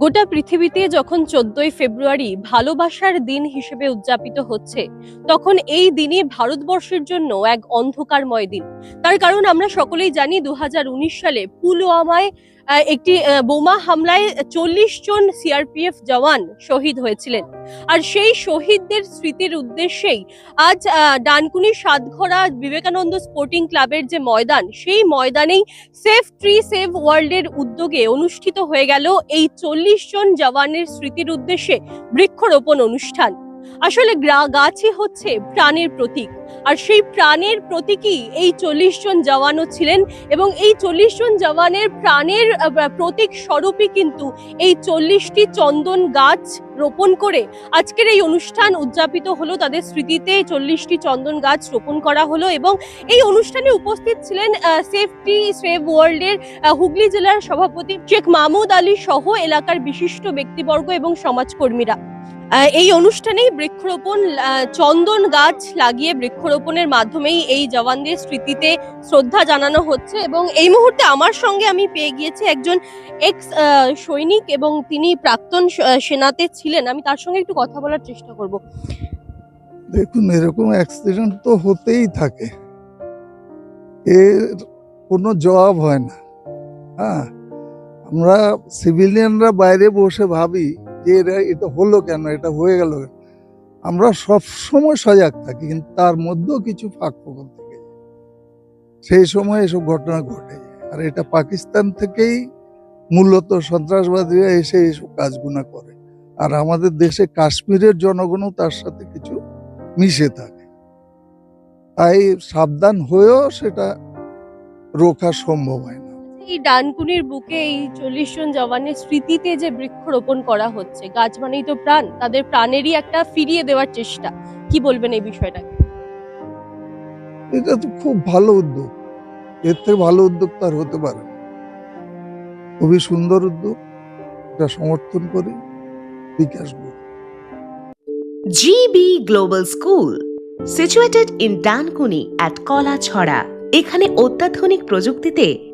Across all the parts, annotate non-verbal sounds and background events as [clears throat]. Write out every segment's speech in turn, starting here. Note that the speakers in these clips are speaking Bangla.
গোটা পৃথিবীতে যখন চোদ্দই ফেব্রুয়ারি ভালোবাসার দিন হিসেবে উদযাপিত হচ্ছে, তখন এই দিনে ভারতবর্ষের জন্য এক অন্ধকারময় দিন। তার কারণ আমরা সকলেই জানি দু হাজার উনিশ সালে পুলওয়ামায় একটি বোমা হামলায় চল্লিশ জন সিআরপিএফ জওয়ান শহীদ হয়েছিলেন। আর সেই শহীদদের স্মৃতির উদ্দেশ্যেই আজ ডানকুনি সাতঘরা বিবেকানন্দ স্পোর্টিং ক্লাবের যে ময়দান, সেই ময়দানেই সেফ ট্রি, সেভ ওয়ার্ল্ডের উদ্যোগে অনুষ্ঠিত হয়ে গেল এই চল্লিশ জন জওয়ানের স্মৃতির উদ্দেশ্যে বৃক্ষরোপণ অনুষ্ঠান। আসলে গাছই হচ্ছে প্রাণের প্রতীক। আর সেই প্রাণের প্রতীকই এই চল্লিশ জন জওয়ানও ছিলেন এবং এই চল্লিশ জন জওয়ানের প্রাণের প্রতীক স্বরূপই কিন্তু এই চল্লিশটি চন্দন গাছ রোপণ করে আজকের এই অনুষ্ঠান উদযাপিত হলো, তাদের স্মৃতিতে চল্লিশটি চন্দন গাছ রোপণ করা হলো এবং এই অনুষ্ঠানে উপস্থিত ছিলেন সেফটি সেভ ওয়ার্ল্ডের হুগলি জেলার সভাপতি শেখ মাহমুদ আলী সহ এলাকার বিশিষ্ট ব্যক্তিবর্গ এবং সমাজকর্মীরা। এই অনুষ্ঠানেই বৃক্ষরোপণ চন্দন গাছ লাগিয়ে বৃক্ষরোপণের মাধ্যমেই এই জওয়ানদের স্মৃতিতে শ্রদ্ধা জানানো হচ্ছে এবং এই মুহূর্তে আমার সঙ্গে আমি পেয়ে গিয়েছি একজন এক্স সৈনিক এবং তিনি প্রাক্তন সেনাতে ছিলেন। আমি তার সঙ্গে একটু কথা বলার চেষ্টা করব। দেখুন, এরকম অ্যাক্সিডেন্ট তো হতেই থাকে। এর কোনো জবাব হয় না। হ্যাঁ আমরা সিভিলিয়ানরা বাইরে বসে ভাবি যে এরা এটা হলো কেন, এটা হয়ে গেল আমরা সব সময় সজাগ থাকি, কিন্তু তার মধ্যেও কিছু ফাঁক ফোকর থেকে। সেই সময় এসব ঘটনা ঘটে। আর এটা পাকিস্তান থেকেই মূলত সন্ত্রাসবাদীরা এসে এইসব কাজগুলো করে। আর আমাদের দেশে কাশ্মীরের জনগণও তার সাথে কিছু মিশে থাকে। তাই সাবধান হয়েও সেটা রোখা সম্ভব হয় না। এই ডানকুনির বুকে এই চল্লিশ জন জওয়ানের স্মৃতিতে যে বৃক্ষরোপণ করা হচ্ছে গাছ মানেই তো প্রাণ তাদের প্রাণেরই একটা ফিরিয়ে দেওয়ার চেষ্টা। কি বলবেন এই বিষয়টা? এটা তো খুব ভালো উদ্যোগ। এর থেকে ভালো উদ্যোগ তার হতে পারে খুবই সুন্দর উদ্যোগ। এটা সমর্থন করি বিকাশ করি global school situated in Dankuni Kola Chhora. এখানে অত্যাধুনিক প্রযুক্তিতে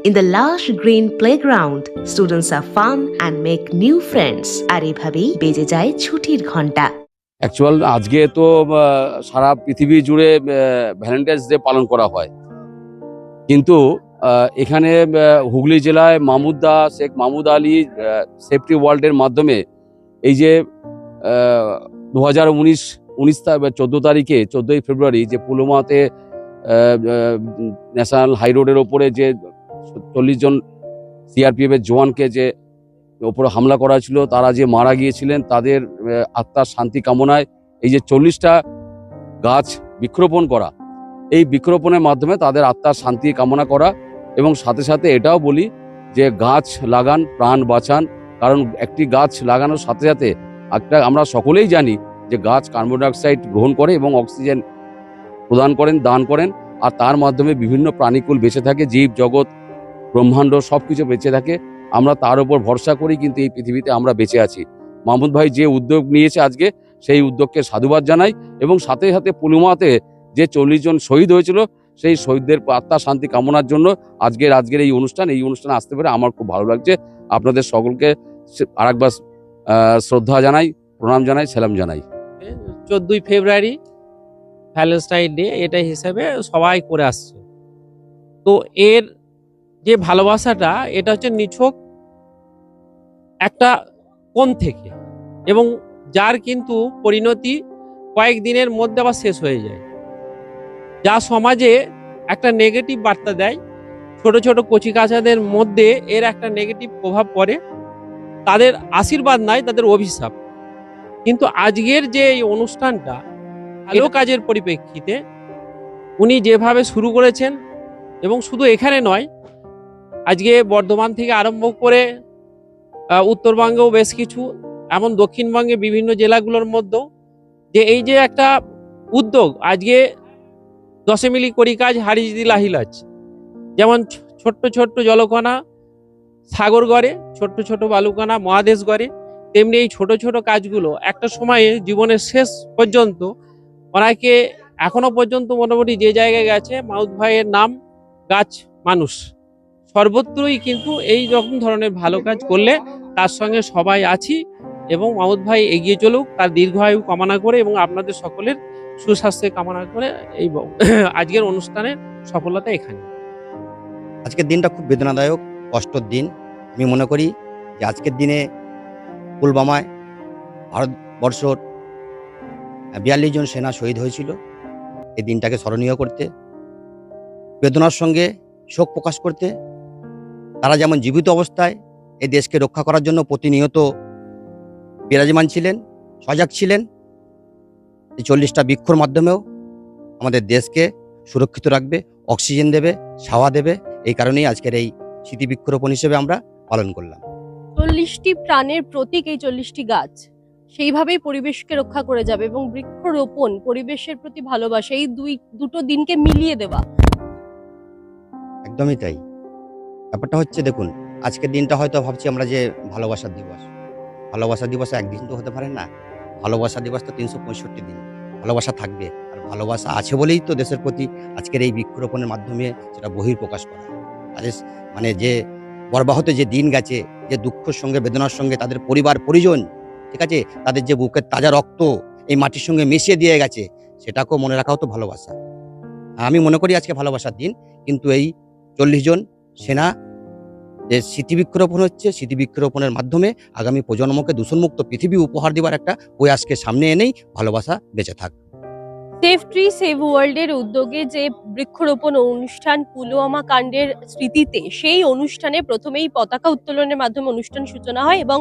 In the lush green playground, students have fun and make new friends. আর এভাবেই বেজে যায় ছুটির ঘণ্টা অ্যাকচুয়াল আজকে তো সারা পৃথিবী জুড়ে ভ্যালেন্টাইন্স ডে পালন করা হয় কিন্তু এখানে হুগলি জেলায় মাহমুদা শেখ মাহমুদ আলী সেফটি ওয়ার্ল্ডের মাধ্যমে এই যে দু হাজার উনিশ উনিশ চোদ্দ তারিখে চোদ্দোই ফেব্রুয়ারি যে পুলওয়ামাতে ন্যাশনাল হাই রোডের ওপরে যে চল্লিশ জন সিআরপিএফ এর জওয়ানকে যে ওপরে হামলা করা ছিল তারা যে মারা গিয়েছিলেন, তাদের আত্মার শান্তি কামনায় এই যে চল্লিশটা গাছ বৃক্ষরোপণ করা, এই বৃক্ষরোপণের মাধ্যমে তাদের আত্মার শান্তি কামনা করা এবং সাথে সাথে এটাও বলি যে গাছ লাগান, প্রাণ বাঁচান, কারণ একটি গাছ লাগানোর সাথে সাথে একটা আমরা সকলেই জানি যে গাছ কার্বন ডাইঅক্সাইড গ্রহণ করে এবং অক্সিজেন প্রদান করেন, দান করেন, আর তার মাধ্যমে বিভিন্ন প্রাণীকুল বেঁচে থাকে, জীব জগৎ ব্রহ্মাণ্ড সব কিছু বেঁচে থাকে। আমরা তার উপর ভরসা করি, কিন্তু এই পৃথিবীতে আমরা বেঁচে আছি। মাহমুদ ভাই যে উদ্যোগ নিয়েছে আজকে, সেই উদ্যোগকে সাধুবাদ জানাই এবং সাথে সাথে পুলুমাতে যে চল্লিশ জন শহীদ হয়েছিল, সেই শহীদদের আত্মা শান্তি কামনার জন্য আজকের আজকের এই অনুষ্ঠান, এই অনুষ্ঠানে আসতে পেরে আমার খুব ভালো লাগছে। আপনাদের সকলকে আরেকবার শ্রদ্ধা জানাই, প্রণাম জানাই, সালাম জানাই। চোদ্দই ফেব্রুয়ারি ভ্যালেন্টাইন ডে এটা হিসাবে সবাই করে আসছে। তো এর যে ভালোবাসাটা এটা হচ্ছে নিছক একটা কোণ থেকে এবং যার কিন্তু পরিণতি কয়েকদিনের মধ্যে আবার শেষ হয়ে যায়। যা সমাজে একটা নেগেটিভ বার্তা দেয়। ছোট ছোট কচিকাচাদের মধ্যে এর একটা নেগেটিভ প্রভাব পড়ে। তাদের আশীর্বাদ নয় তাদের অভিশাপ। কিন্তু আজকের যে এই অনুষ্ঠানটা ভালো কাজের পরিপ্রেক্ষিতে উনি যেভাবে শুরু করেছেন এবং শুধু এখানে নয় আজকে বর্ধমান থেকে আরম্ভ করে উত্তরবঙ্গেও বেশ কিছু, এমন দক্ষিণবঙ্গে বিভিন্ন জেলাগুলোর মধ্যেও যে এই যে একটা উদ্যোগ, আজকে দশে মিলি করি কাজ হারিজ দিলা হিলাজ যেমন ছোট্ট ছোট্ট জলকণা সাগর গড়ে ছোট্ট ছোট বালুকণা মহাদেশ গড়ে তেমনি এই ছোট ছোট কাজগুলো একটা সময়ে জীবনের শেষ পর্যন্ত, ওনাকে এখনও পর্যন্ত মোটামুটি যে জায়গায় গেছে মাউথ ভাইয়ের নাম, গাছ মানুষ। সর্বত্রই কিন্তু এই রকম ধরনের ভালো কাজ করলে তার সঙ্গে সবাই আছি এবং মামুদ ভাই এগিয়ে চলুক, তার দীর্ঘায়ু কামনা করে এবং আপনাদের সকলের সুস্বাস্থ্যের কামনা করে এই [clears throat] আজকের অনুষ্ঠানের সফলতা এখানে। আজকের দিনটা খুব বেদনাদায়ক, কষ্টর দিন। আমি মনে করি যে আজকের দিনে পুলবামায় ভারতবর্ষর বিয়াল্লিশ জন সেনা শহীদ হয়েছিল। এই দিনটাকে স্মরণীয় করতে, বেদনার সঙ্গে শোক প্রকাশ করতে তারা যেমন জীবিত অবস্থায় এ দেশকে রক্ষা করার জন্য প্রতিনিয়ত বিরাজমান ছিলেন সজাগ ছিলেন এই চল্লিশটা বৃক্ষর মাধ্যমেও আমাদের দেশকে সুরক্ষিত রাখবে অক্সিজেন দেবে ছাওয়া দেবে এই কারণেই আজকের এই স্মৃতি বৃক্ষরোপণ হিসেবে আমরা পালন করলাম। চল্লিশটি প্রাণের প্রতীক এই চল্লিশটি গাছ সেইভাবেই পরিবেশকে রক্ষা করে যাবে এবং বৃক্ষরোপণ পরিবেশের প্রতি ভালোবাসা এই দুই দুটো দিনকে মিলিয়ে দেওয়া। একদমই তাই। ব্যাপারটা হচ্ছে দেখুন, আজকের দিনটা হয়তো ভাবছি আমরা যে ভালোবাসা দিবস। ভালোবাসা দিবস একদিন তো হতে পারে না। ভালোবাসা দিবস তো তিনশো পঁয়ষট্টি দিন। ভালোবাসা থাকবে। আর ভালোবাসা আছে বলেই তো দেশের প্রতি আজকের এই বৃক্ষরোপণের মাধ্যমে সেটা বহির প্রকাশ করা তাদের মানে যে বর্বাহত যে দিন গেছে, যে দুঃখের সঙ্গে, বেদনার সঙ্গে তাদের পরিবার, পরিজন, ঠিক আছে? তাদের যে বুকের তাজা রক্ত এই মাটির সঙ্গে মিশিয়ে দিয়ে গেছে, সেটাকেও মনে রাখাও তো ভালোবাসা। আমি মনে করি আজকে ভালোবাসার দিন, কিন্তু এই চল্লিশ জন সেনা যে স্মৃতি বৃক্ষরোপণ হচ্ছে, স্মৃতি বৃক্ষরোপণের মাধ্যমে আগামী প্রজন্মকে দূষণমুক্ত পৃথিবী উপহার দেওয়ার একটা প্রয়াসকে সামনে এনেই ভালোবাসা বেঁচে থাক। সেভ ট্রি সেভ ওয়ার্ল্ডের উদ্যোগে যে বৃক্ষরোপণ অনুষ্ঠান, পুলওয়ামা কাণ্ডের স্মৃতিতে সেই অনুষ্ঠানে প্রথমেই পতাকা উত্তোলনের মাধ্যমে অনুষ্ঠান সূচনা হয় এবং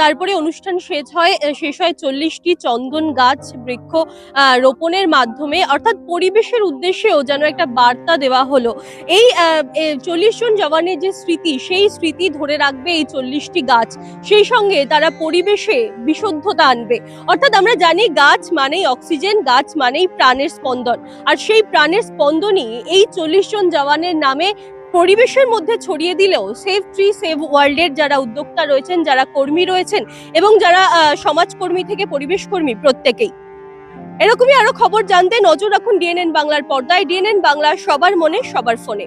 তারপরে অনুষ্ঠান শেষ হয় শেষ হয় চল্লিশটি চন্দন গাছ বৃক্ষ রোপণের মাধ্যমে। অর্থাৎ পরিবেশের উদ্দেশ্যেও যেন একটা বার্তা দেওয়া হলো। এই চল্লিশ জন জওয়ানের যে স্মৃতি, সেই স্মৃতি ধরে রাখবে এই চল্লিশটি গাছ। সেই সঙ্গে তারা পরিবেশে বিশুদ্ধতা আনবে। অর্থাৎ আমরা জানি গাছ মানেই অক্সিজেন, গাছ মানেই প্রাণের স্পন্দন। আর সেই প্রাণের স্পন্দনই এই চল্লিশ জন জওয়ানের নামে পরিবেশের মধ্যে ছড়িয়ে দিলেও সেভ ট্রি সেভ ওয়ার্ল্ডের যারা উদ্যোক্তা রয়েছেন, যারা কর্মী রয়েছেন এবং যারা সমাজকর্মী থেকে পরিবেশ কর্মী প্রত্যেকেই। এরকমই আরও খবর জানতে নজর রাখুন ডিএনএন বাংলার পর্দায়। ডিএনএন বাংলা সবার মনে, সবার ফোনে।